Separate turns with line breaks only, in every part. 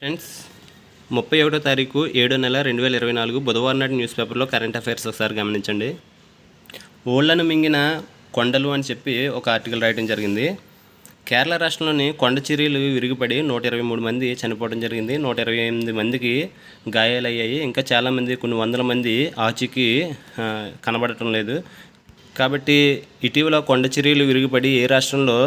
Friends ముప్పై ఒకటో తారీఖు ఏడో నెల రెండు వేల ఇరవై నాలుగు బుధవారం నాటి న్యూస్ పేపర్లో కరెంట్ అఫైర్స్ ఒకసారి గమనించండి. ఓళ్ళను మింగిన కొండలు అని చెప్పి ఒక ఆర్టికల్ రాయడం జరిగింది. కేరళ రాష్ట్రంలోని కొండ చర్యలు విరిగిపడి నూట ఇరవై మూడు మంది చనిపోవడం జరిగింది. నూట ఇరవై ఎనిమిది మందికి గాయాలయ్యాయి. ఇంకా చాలామంది కొన్ని వందల మంది ఆచికి కనబడటం లేదు. కాబట్టి ఇటీవల కొండ చర్యలు విరిగిపడి ఏ రాష్ట్రంలో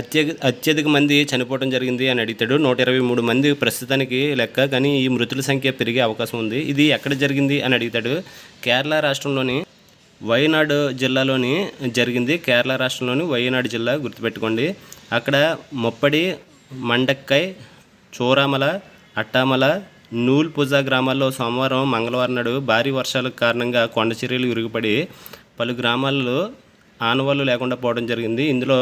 అత్యధిక అత్యధిక మంది చనిపోవడం జరిగింది అని అడుగుతాడు. నూట ఇరవై మూడు మంది ప్రస్తుతానికి లెక్క కానీ ఈ మృతుల సంఖ్య పెరిగే అవకాశం ఉంది. ఇది ఎక్కడ జరిగింది అని అడుగుతాడు. కేరళ రాష్ట్రంలోని వయనాడు జిల్లాలోని జరిగింది. కేరళ రాష్ట్రంలోని వయనాడు జిల్లా గుర్తుపెట్టుకోండి. అక్కడ మొప్పడి మండక్కై చోరామల అట్టామల నూల్పుజ గ్రామాల్లో సోమవారం మంగళవారం నాడు భారీ వర్షాల కారణంగా కొండ చర్యలు విరిగిపడి పలు గ్రామాల్లో ఆనవాళ్ళు లేకుండా పోవడం జరిగింది. ఇందులో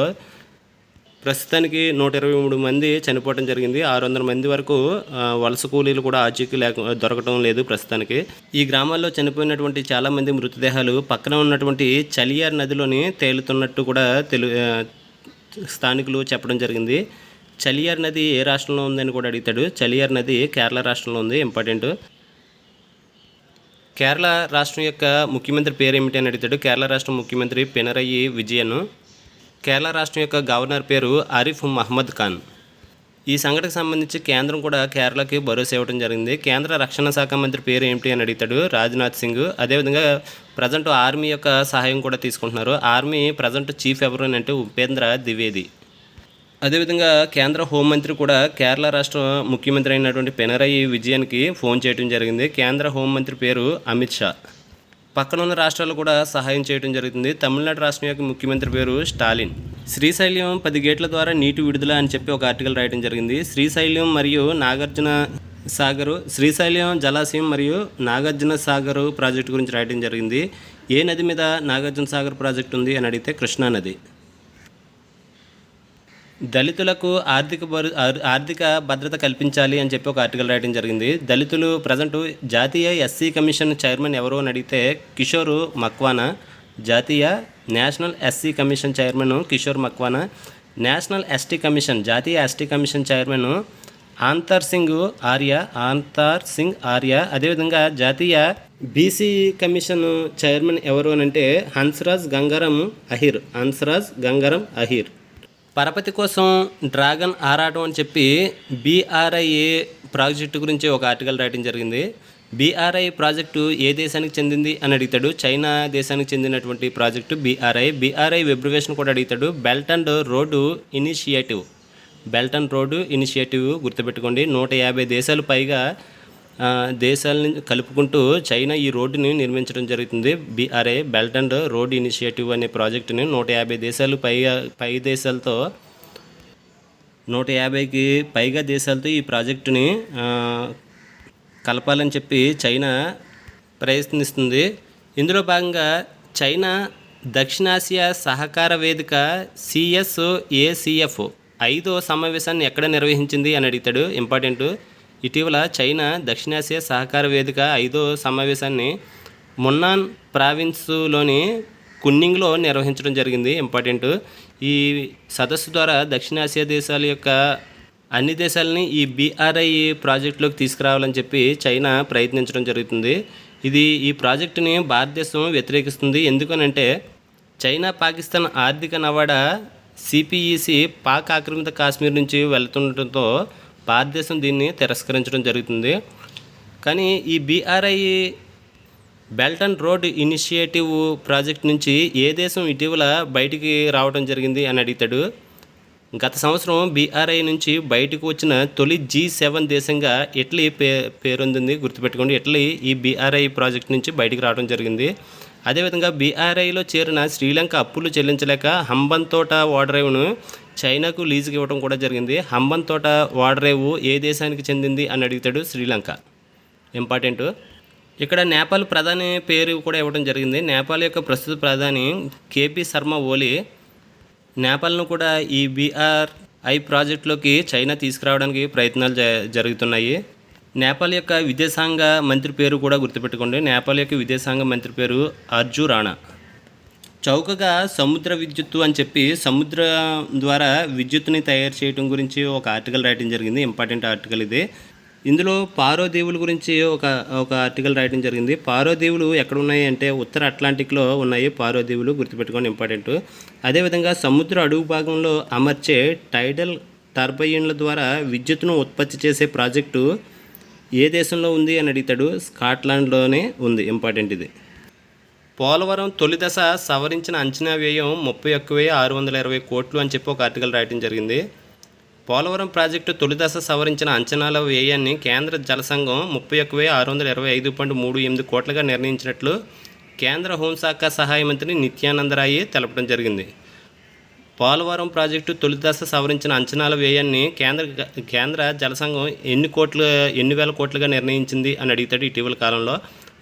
ప్రస్తుతానికి నూట ఇరవై మూడు మంది చనిపోవడం జరిగింది. ఆరు వందల మంది వరకు వలస కూలీలు కూడా ఆచూకీ లేక దొరకడం లేదు ప్రస్తుతానికి. ఈ గ్రామాల్లో చనిపోయినటువంటి చాలామంది మృతదేహాలు పక్కన ఉన్నటువంటి చలియార్ నదిలోని తేలుతున్నట్టు కూడా తెలు స్థానికులు చెప్పడం జరిగింది. చలియార్ నది ఏ రాష్ట్రంలో ఉందని కూడా అడుగుతాడు. చలియార్ నది కేరళ రాష్ట్రంలో ఉంది. ఇంపార్టెంట్. కేరళ రాష్ట్రం యొక్క ముఖ్యమంత్రి పేరు ఏమిటి అని అడుగుతాడు. కేరళ రాష్ట్ర ముఖ్యమంత్రి పినరయి విజయను. కేరళ రాష్ట్రం యొక్క గవర్నర్ పేరు ఆరిఫ్ మహమ్మద్ ఖాన్. ఈ సంఘటనకు సంబంధించి కేంద్రం కూడా కేరళకి భరోసా ఇవ్వడం జరిగింది. కేంద్ర రక్షణ శాఖ మంత్రి పేరు ఏమిటి అని అడుగుతాడు రాజ్నాథ్ సింగ్. అదేవిధంగా ప్రజెంట్ ఆర్మీ యొక్క సహాయం కూడా తీసుకుంటున్నారు. ఆర్మీ ప్రజెంట్ చీఫ్ ఎవరు అని అంటే ఉపేంద్ర ద్వివేది. అదేవిధంగా కేంద్ర హోంమంత్రి కూడా కేరళ రాష్ట్ర ముఖ్యమంత్రి అయినటువంటి పినరయి విజయన్కి ఫోన్ చేయడం జరిగింది. కేంద్ర హోంమంత్రి పేరు అమిత్ షా. పక్కన ఉన్న రాష్ట్రాలు కూడా సహాయం చేయడం జరుగుతుంది. తమిళనాడు రాష్ట్రం యొక్క ముఖ్యమంత్రి పేరు స్టాలిన్. శ్రీశైలం పది గేట్ల ద్వారా నీటి విడుదల అని చెప్పి ఒక ఆర్టికల్ రాయడం జరిగింది. శ్రీశైలం మరియు నాగార్జున సాగరు శ్రీశైలం జలాశయం మరియు నాగార్జున సాగరు ప్రాజెక్టు గురించి రాయడం జరిగింది. ఏ నది మీద నాగార్జున సాగర్ ప్రాజెక్టు ఉంది అని అడిగితే కృష్ణా నది. దళితులకు ఆర్థిక భరు ఆర్- ఆర్థిక భద్రత కల్పించాలి అని చెప్పి ఒక ఆర్టికల్ రాయడం జరిగింది. దళితులు ప్రజెంట్ జాతీయ ఎస్సీ కమిషన్ చైర్మన్ ఎవరు అని అడిగితే కిషోర్ మక్వానా జాతీయ national SC commission chairman Kishore Makwana national ST commission జాతీయ ST commission chairman Antar Singh Arya Antar Singh Arya. అదేవిధంగా జాతీయ బీసీ కమిషన్ చైర్మన్ ఎవరు అని అంటే హన్స్రాజ్ గంగారం అహిర్. హన్స్రాజ్ గంగారం అహిర్. పరపతి కోసం డ్రాగన్ ఆరాటం అని చెప్పి బీఆర్ఐ ప్రాజెక్టు గురించి ఒక ఆర్టికల్ రాయడం జరిగింది. బీఆర్ఐ ప్రాజెక్టు ఏ దేశానికి చెందింది అని అడుగుతాడు. చైనా దేశానికి చెందినటువంటి ప్రాజెక్టు బీఆర్ఐ బీఆర్ఐ వెబ్రివేషన్ కూడా అడుగుతాడు. Belt and road initiative. Belt and road initiative గుర్తుపెట్టుకోండి. నూట యాభై దేశాలు పైగా దేశాలని కలుపుకుంటూ చైనా ఈ రోడ్డుని నిర్మించడం జరుగుతుంది. BRA belt and road initiative అనే ప్రాజెక్టుని నూట యాభై దేశాలు పైగా పై దేశాలతో నూట యాభైకి పైగా దేశాలతో ఈ ప్రాజెక్టుని కలపాలని చెప్పి చైనా ప్రయత్నిస్తుంది. ఇందులో భాగంగా చైనా దక్షిణాసియా సహకార వేదిక సిఎస్ఏసిఎఫ్ ఐదో సమావేశాన్ని ఎక్కడ నిర్వహించింది అని అడుగుతాడు. ఇంపార్టెంట్ ఇటీవల చైనా దక్షిణాసియా సహకార వేదిక ఐదో సమావేశాన్ని మున్నాన్ ప్రావిన్స్లోని కున్నింగ్లో నిర్వహించడం జరిగింది. ఇంపార్టెంట్. ఈ సదస్సు ద్వారా దక్షిణాసియా దేశాల యొక్క అన్ని దేశాలని ఈ బీఆర్ఐ ప్రాజెక్టులోకి తీసుకురావాలని చెప్పి చైనా ప్రయత్నించడం జరుగుతుంది. ఇది ఈ ప్రాజెక్టుని భారతదేశం వ్యతిరేకిస్తుంది. ఎందుకనంటే చైనా పాకిస్తాన్ ఆర్థిక నవాడ సిపిఈసి పాక్ ఆక్రమిత కాశ్మీర్ నుంచి వెళ్తుండటంతో భారతదేశం దీన్ని తిరస్కరించడం జరుగుతుంది. కానీ ఈ BRI belt and road initiative project నుంచి ఏ దేశం ఇటీవల బయటికి రావడం జరిగింది అని అడుగుతాడు. గత సంవత్సరం బీఆర్ఐ నుంచి బయటకు వచ్చిన తొలి జీ సెవెన్ దేశంగా ఇటలీ పే పేరొందింది గుర్తుపెట్టుకోండి. ఇటలీ ఈ బీఆర్ఐ ప్రాజెక్ట్ నుంచి బయటకు రావడం జరిగింది. అదేవిధంగా బీఆర్ఐలో చేరిన శ్రీలంక అప్పులు చెల్లించలేక హంబంతోట ఓడరేవును చైనాకు లీజుకి ఇవ్వడం కూడా జరిగింది. హంబన్తోట ఓడరేవు ఏ దేశానికి చెందింది అని అడుగుతాడు శ్రీలంక. ఇంపార్టెంట్. ఇక్కడ నేపాల్ ప్రధాని పేరు కూడా ఇవ్వడం జరిగింది. నేపాల్ యొక్క ప్రస్తుత ప్రధాని కేపీ శర్మ ఓలీ నేపాల్ను కూడా ఈ బీఆర్ఐ ప్రాజెక్టులోకి చైనా తీసుకురావడానికి ప్రయత్నాలు జ జరుగుతున్నాయి. నేపాల్ యొక్క విదేశాంగ మంత్రి పేరు కూడా గుర్తుపెట్టుకోండి. నేపాల్ యొక్క విదేశాంగ మంత్రి పేరు అర్జు రాణా. చౌకగా సముద్ర విద్యుత్తు అని చెప్పి సముద్రం ద్వారా విద్యుత్తుని తయారు చేయడం గురించి ఒక ఆర్టికల్ రాయడం జరిగింది. ఇంపార్టెంట్ ఆర్టికల్ ఇది. ఇందులో పారోదీవుల గురించి ఒక ఒక ఆర్టికల్ రాయడం జరిగింది. పారోదీవులు ఎక్కడ ఉన్నాయి అంటే ఉత్తర అట్లాంటిక్లో ఉన్నాయి. పారోదీవులు గుర్తుపెట్టుకోండి ఇంపార్టెంట్. అదేవిధంగా సముద్ర అడుగు భాగంలో అమర్చే టైడల్ టర్బైన్ల ద్వారా విద్యుత్తును ఉత్పత్తి చేసే ప్రాజెక్టు ఏ దేశంలో ఉంది అని అడుగుతాడు? స్కాట్లాండ్లోనే ఉంది. ఇంపార్టెంట్ ఇది. పోలవరం తొలి దశ సవరించిన అంచనా వ్యయం ముప్పై ఒక్క వెయ్యి ఆరు వందల ఇరవై కోట్లు అని చెప్పి ఒక ఆర్టికల్ రాయడం జరిగింది. పోలవరం ప్రాజెక్టు తొలిదశ సవరించిన అంచనాల వ్యయాన్ని కేంద్ర జల సంఘం ముప్పై ఒక్క వెయ్యి ఆరు వందల ఇరవై ఐదు పాయింట్ మూడు ఎనిమిది కోట్లుగా నిర్ణయించినట్లు కేంద్ర హోంశాఖ సహాయ మంత్రి నిత్యానందరాయి తెలపడం జరిగింది. పోలవరం ప్రాజెక్టు తొలిదశ సవరించిన అంచనాల వ్యయాన్ని కేంద్ర కేంద్ర జలసంఘం ఎన్ని కోట్లు ఎన్ని వేల కోట్లుగా నిర్ణయించింది అని అడుగుతాడు ఇటీవల కాలంలో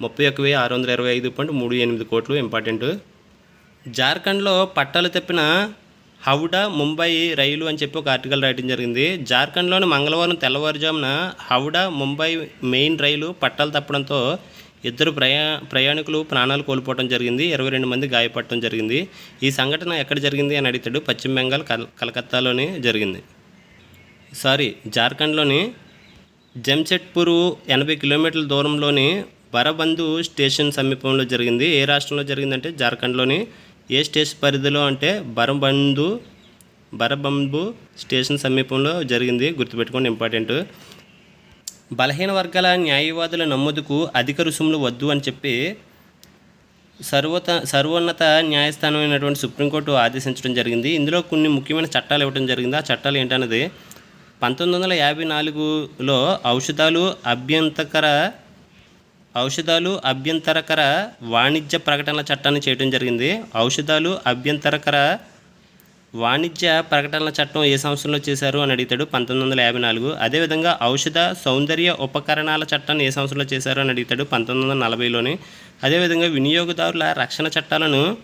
ముప్పై ఒక్క వెయ్యి ఆరు వందల ఇరవై ఐదు పాయింట్ మూడు ఎనిమిది కోట్లు ఇంపార్టెంట్. జార్ఖండ్లో పట్టాలు తప్పిన హౌడా ముంబై రైలు అని చెప్పి ఒక ఆర్టికల్ రాయడం జరిగింది. జార్ఖండ్లోని మంగళవారం తెల్లవారుజామున హౌడా ముంబై మెయిన్ రైలు పట్టాలు తప్పడంతో ఇద్దరు ప్రయా ప్రయాణికులు ప్రాణాలు కోల్పోవడం జరిగింది. ఇరవై రెండు మంది గాయపడటం జరిగింది. ఈ సంఘటన ఎక్కడ జరిగింది అని అడిగాడు పశ్చిమ బెంగాల్ కల్ కలకత్తాలోనే జరిగింది. సారీ జార్ఖండ్లోని జంషెడ్పూర్ ఎనభై కిలోమీటర్ల దూరంలోని బరబంధు స్టేషన్ సమీపంలో జరిగింది. ఏ రాష్ట్రంలో జరిగిందంటే జార్ఖండ్లోని ఏ స్టేషన్ పరిధిలో అంటే బరబంధు బరబంబు స్టేషన్ సమీపంలో జరిగింది. గుర్తుపెట్టుకోండి ఇంపార్టెంట్. బలహీన వర్గాల న్యాయవాదుల నమోదుకు అధిక రుసుములు వద్దు అని చెప్పి సర్వత సర్వోన్నత న్యాయస్థానం అయినటువంటి సుప్రీంకోర్టు ఆదేశించడం జరిగింది. ఇందులో కొన్ని ముఖ్యమైన చట్టాలు ఇవ్వడం జరిగింది. ఆ చట్టాలు ఏంటన్నది పంతొమ్మిది వందల యాభై నాలుగులో ఔషధాలు అభ్యంతకర ఔషధాలు అభ్యంతరకర వాణిజ్య ప్రకటనల చట్టాన్ని చేయడం జరిగింది. ఔషధాలు అభ్యంతరకర వాణిజ్య ప్రకటనల చట్టం ఏ సంవత్సరంలో చేశారు అని అడుగుతాడు పంతొమ్మిది వందల యాభై నాలుగు. అదేవిధంగా ఔషధ సౌందర్య ఉపకరణాల చట్టాన్ని ఏ సంవత్సరంలో చేశారు అని అడుగుతాడు పంతొమ్మిది వందల నలభైలోని. అదేవిధంగా వినియోగదారుల రక్షణ చట్టాలను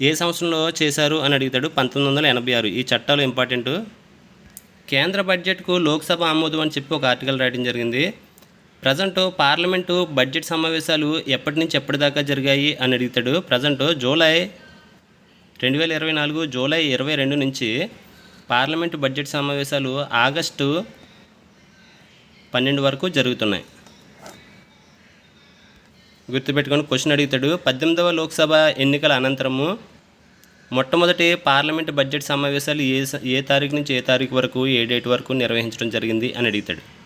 ఏ సంవత్సరంలో చేశారు అని అడుగుతాడు పంతొమ్మిది వందల ఎనభై ఆరు. ఈ చట్టాలు ఇంపార్టెంట్. కేంద్ర బడ్జెట్కు లోక్సభ ఆమోదం అని చెప్పి ఒక ఆర్టికల్ రాయడం జరిగింది. ప్రజెంట్ పార్లమెంటు బడ్జెట్ సమావేశాలు ఎప్పటి నుంచి ఎప్పటిదాకా జరిగాయి అని అడుగుతాడు. ప్రజెంట్ జూలై రెండు వేల ఇరవై నాలుగు జూలై ఇరవై రెండు నుంచి పార్లమెంటు బడ్జెట్ సమావేశాలు ఆగస్టు పన్నెండు వరకు జరుగుతున్నాయి. గుర్తుపెట్టుకొని క్వశ్చన్ అడుగుతాడు. పద్దెనిమిదవ లోక్సభ ఎన్నికల అనంతరము మొట్టమొదటి పార్లమెంట్ బడ్జెట్ సమావేశాలు ఏ ఏ తారీఖు నుంచి ఏ తారీఖు వరకు ఏ డేట్ వరకు నిర్వహించడం జరిగింది అని అడుగుతాడు.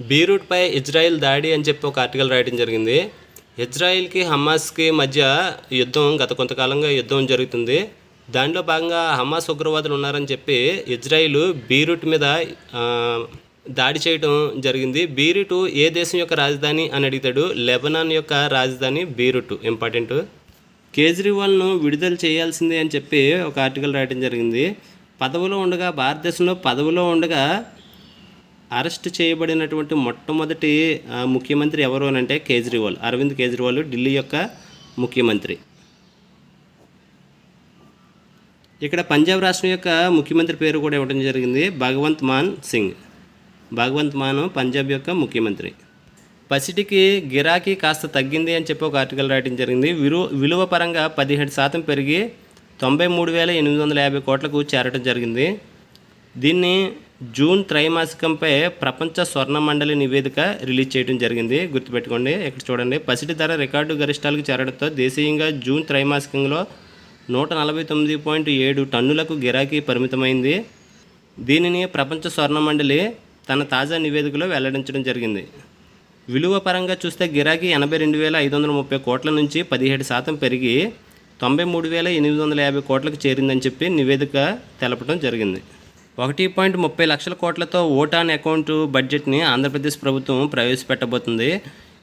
బీరూట్పై ఇజ్రాయిల్ దాడి అని చెప్పి ఒక ఆర్టికల్ రాయడం జరిగింది. ఇజ్రాయిల్కి హమాస్కి మధ్య యుద్ధం గత కొంతకాలంగా యుద్ధం జరుగుతుంది. దానిలో భాగంగా హమాస్ ఉగ్రవాదులు ఉన్నారని చెప్పి ఇజ్రాయిల్ బీరూట్ మీద దాడి చేయడం జరిగింది. బీరూటు ఏ దేశం యొక్క రాజధాని అని అడుగుతాడు. లెబనాన్ యొక్క రాజధాని బీరూటు. ఇంపార్టెంట్. కేజ్రీవాల్ను విడుదల చేయాల్సిందే అని చెప్పి ఒక ఆర్టికల్ రాయడం జరిగింది. పదవిలో ఉండగా భారతదేశంలో పదవిలో ఉండగా అరెస్ట్ చేయబడినటువంటి మొట్టమొదటి ముఖ్యమంత్రి ఎవరు అని అంటే కేజ్రీవాల్ అరవింద్ కేజ్రీవాల్ ఢిల్లీ యొక్క ముఖ్యమంత్రి. ఇక్కడ పంజాబ్ రాష్ట్రం యొక్క ముఖ్యమంత్రి పేరు కూడా ఇవ్వడం జరిగింది భగవంత్ మాన్ సింగ్. భగవంత్ మాన్ పంజాబ్ యొక్క ముఖ్యమంత్రి. పసిటికి గిరాకీ కాస్త తగ్గింది అని చెప్పి ఒక ఆర్టికల్ రాయడం జరిగింది. విలువ విలువ పరంగా పదిహేడు శాతం పెరిగి తొంభై మూడు వేల ఎనిమిది వందల యాభై కోట్లకు చేరటం జరిగింది. దీన్ని జూన్ త్రైమాసికంపై ప్రపంచ స్వర్ణ మండలి నివేదిక రిలీజ్ చేయడం జరిగింది. గుర్తుపెట్టుకోండి. ఇక్కడ చూడండి. పసిటి ధర రికార్డు గరిష్టాలకు చేరడంతో దేశీయంగా జూన్ త్రైమాసికంలో నూట నలభై తొమ్మిది పాయింట్ ఏడు టన్నులకు గిరాకీ పరిమితమైంది. దీనిని ప్రపంచ స్వర్ణ మండలి తన తాజా నివేదికలో వెల్లడించడం జరిగింది. విలువ పరంగా చూస్తే గిరాకీ ఎనభై రెండు వేల ఐదు వందల ముప్పై కోట్ల నుంచి పదిహేడు శాతం పెరిగి తొంభై మూడు వేల ఎనిమిది వందల యాభై కోట్లకు చేరిందని చెప్పి నివేదిక తెలపడం జరిగింది. ఒకటి పాయింట్ ముప్పై లక్షల కోట్లతో ఓటాన్ అకౌంట్ బడ్జెట్ని ఆంధ్రప్రదేశ్ ప్రభుత్వం ప్రవేశపెట్టబోతుంది.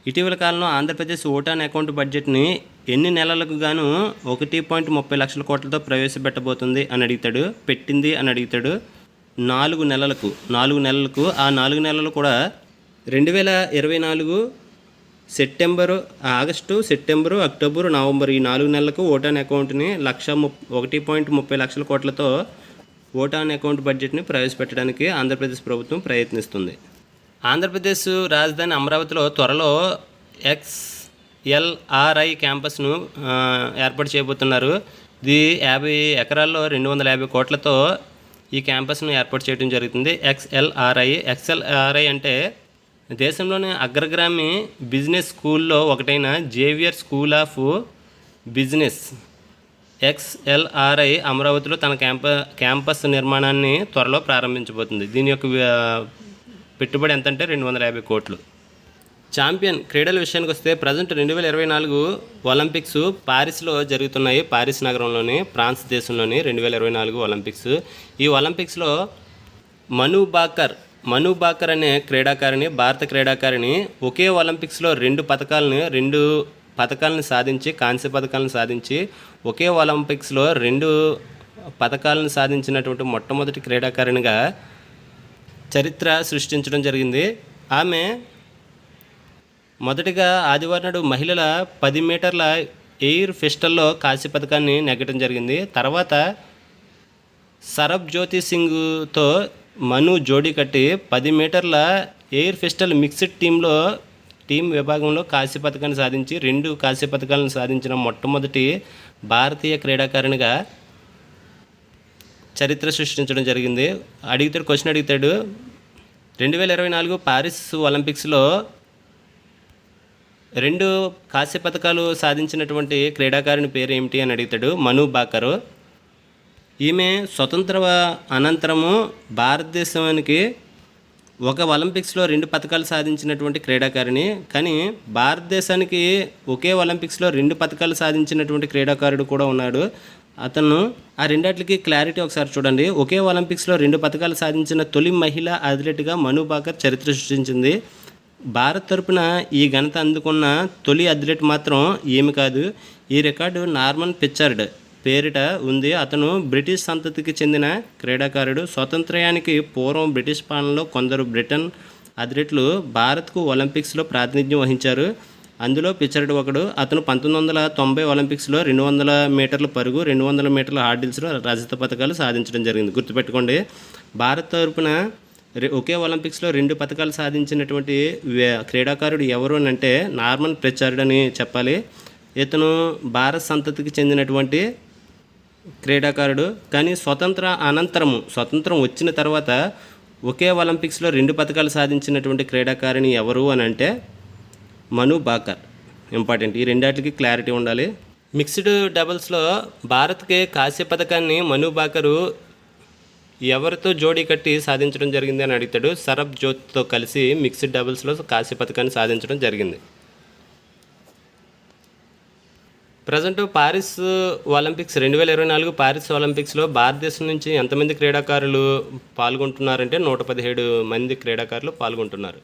ఇటీవల కాలంలో ఆంధ్రప్రదేశ్ ఓటాన్ అకౌంట్ బడ్జెట్ని ఎన్ని నెలలకు గాను ఒకటి పాయింట్ ముప్పై లక్షల కోట్లతో ప్రవేశపెట్టబోతుంది అని అడుగుతాడు పెట్టింది అని అడుగుతాడు. నాలుగు నెలలకు నాలుగు నెలలకు ఆ నాలుగు నెలలు కూడా రెండు వేల ఇరవై నాలుగు September August September October November ఈ నాలుగు నెలలకు ఓటాన్ అకౌంట్ని లక్ష ముప్ ఒకటి పాయింట్ ముప్పై లక్షల కోట్లతో ఓటాన్ అకౌంట్ బడ్జెట్ని ప్రవేశపెట్టడానికి ఆంధ్రప్రదేశ్ ప్రభుత్వం ప్రయత్నిస్తుంది. ఆంధ్రప్రదేశ్ రాజధాని అమరావతిలో త్వరలో ఎక్స్ఎల్ఆర్ఐ క్యాంపస్ను ఏర్పాటు చేయబోతున్నారు. ఇది యాభై ఎకరాల్లో రెండు వందల యాభై కోట్లతో ఈ క్యాంపస్ను ఏర్పాటు చేయడం జరుగుతుంది. ఎక్స్ఎల్ఆర్ఐ ఎక్స్ఎల్ఆర్ఐ అంటే దేశంలోని అగ్రగ్రామి బిజినెస్ స్కూల్లో ఒకటైన Xavier school of business. XLRI అమరావతిలో తన క్యాంప క్యాంపస్ నిర్మాణాన్ని త్వరలో ప్రారంభించబోతుంది. దీని యొక్క పెట్టుబడి ఎంత అంటే రెండు వందల యాభై కోట్లు. ఛాంపియన్ క్రీడల విషయానికి వస్తే ప్రజెంట్ రెండు వేల ఇరవై నాలుగు ఒలింపిక్స్ పారిస్లో జరుగుతున్నాయి. పారిస్ నగరంలోని ఫ్రాన్స్ దేశంలోని రెండు వేల ఇరవై నాలుగు ఒలింపిక్స్. ఈ ఒలింపిక్స్లో మను బాకర్ మను బాకర్ అనే క్రీడాకారిణి భారత క్రీడాకారిణి ఒకే ఒలింపిక్స్లో రెండు పథకాలను రెండు పథకాలను సాధించి కాంస్య పథకాలను సాధించి ఒకే ఒలింపిక్స్లో రెండు పథకాలను సాధించినటువంటి మొట్టమొదటి క్రీడాకారిణిగా చరిత్ర సృష్టించడం జరిగింది. ఆమె మొదటిగా ఆదివారం నాడు మహిళల పది మీటర్ల ఎయిర్ ఫెస్టల్లో కాంస్య పథకాన్ని నెగ్గడం జరిగింది. తర్వాత సరబ్ జ్యోతి సింగ్తో మను జోడీ కట్టి పది మీటర్ల ఎయిర్ ఫెస్టల్ మిక్స్డ్ టీంలో టీం విభాగంలో కాంస్య పథకాన్ని సాధించి రెండు కాంస్య పథకాలను సాధించిన మొట్టమొదటి భారతీయ క్రీడాకారిణిగా చరిత్ర సృష్టించడం జరిగింది. అడిగితే క్వశ్చన్ అడుగుతాడు రెండు వేల ఇరవై నాలుగు పారిస్ ఒలింపిక్స్లో రెండు కాంస్య పథకాలు సాధించినటువంటి క్రీడాకారుని పేరు ఏమిటి? అని అడుగుతాడు మను బాకరు. ఈమె స్వతంత్ర అనంతరము భారతదేశానికి ఒక ఒలింపిక్స్లో రెండు పథకాలు సాధించినటువంటి క్రీడాకారిణి కానీ భారతదేశానికి ఒకే ఒలింపిక్స్లో రెండు పథకాలు సాధించినటువంటి క్రీడాకారుడు కూడా ఉన్నాడు. అతను ఆ రెండాటికి క్లారిటీ ఒకసారి చూడండి. ఒకే ఒలింపిక్స్లో రెండు పథకాలు సాధించిన తొలి మహిళా అథ్లెట్గా మను బాకర్ చరిత్ర సృష్టించింది. భారత్ తరపున ఈ ఘనత అందుకున్న తొలి అథ్లెట్ మాత్రం ఏమి కాదు. ఈ రికార్డు నార్మన్ పిచ్చర్డ్. పేరిట ఉంది. అతను బ్రిటిష్ సంతతికి చెందిన క్రీడాకారుడు. స్వాతంత్ర్యానికి పూర్వం బ్రిటిష్ పాలనలో కొందరు బ్రిటన్ అథ్లెట్లు భారత్కు ఒలింపిక్స్లో ప్రాతినిధ్యం వహించారు. అందులో పిచ్చర్డ్ ఒకడు. అతను పంతొమ్మిది వందల తొంభై ఒలింపిక్స్లో రెండు వందల మీటర్ల పరుగు రెండు వందల మీటర్ల హార్డిల్స్లో రజత పథకాలు సాధించడం జరిగింది. గుర్తుపెట్టుకోండి భారత్ తరపున ఒకే ఒలింపిక్స్లో రెండు పథకాలు సాధించినటువంటి క్రీడాకారుడు ఎవరు అని అంటే నార్మన్ ప్రిచర్డ్ అని చెప్పాలి. ఇతను భారత్ సంతతికి చెందినటువంటి క్రీడాకారుడు. కానీ స్వతంత్ర అనంతరము స్వతంత్రం వచ్చిన తర్వాత ఒకే ఒలింపిక్స్లో రెండు పథకాలు సాధించినటువంటి క్రీడాకారిణి ఎవరు అని అంటే మను బాకర్. ఇంపార్టెంట్. ఈ రెండాటికి క్లారిటీ ఉండాలి. మిక్స్డ్ డబుల్స్లో భారత్కి కాశీ పథకాన్ని మను బాకరు ఎవరితో జోడీ కట్టి సాధించడం జరిగింది అని అడుగుతాడు. సరబ్ జ్యోత్తో కలిసి మిక్స్డ్ డబుల్స్లో కాశీ పథకాన్ని సాధించడం జరిగింది. ప్రజెంట్ పారిస్ ఒలింపిక్స్ రెండు వేల ఇరవై నాలుగు పారిస్ ఒలింపిక్స్లో భారతదేశం నుంచి ఎంతమంది క్రీడాకారులు పాల్గొంటున్నారంటే నూట పదిహేడు మంది క్రీడాకారులు పాల్గొంటున్నారు.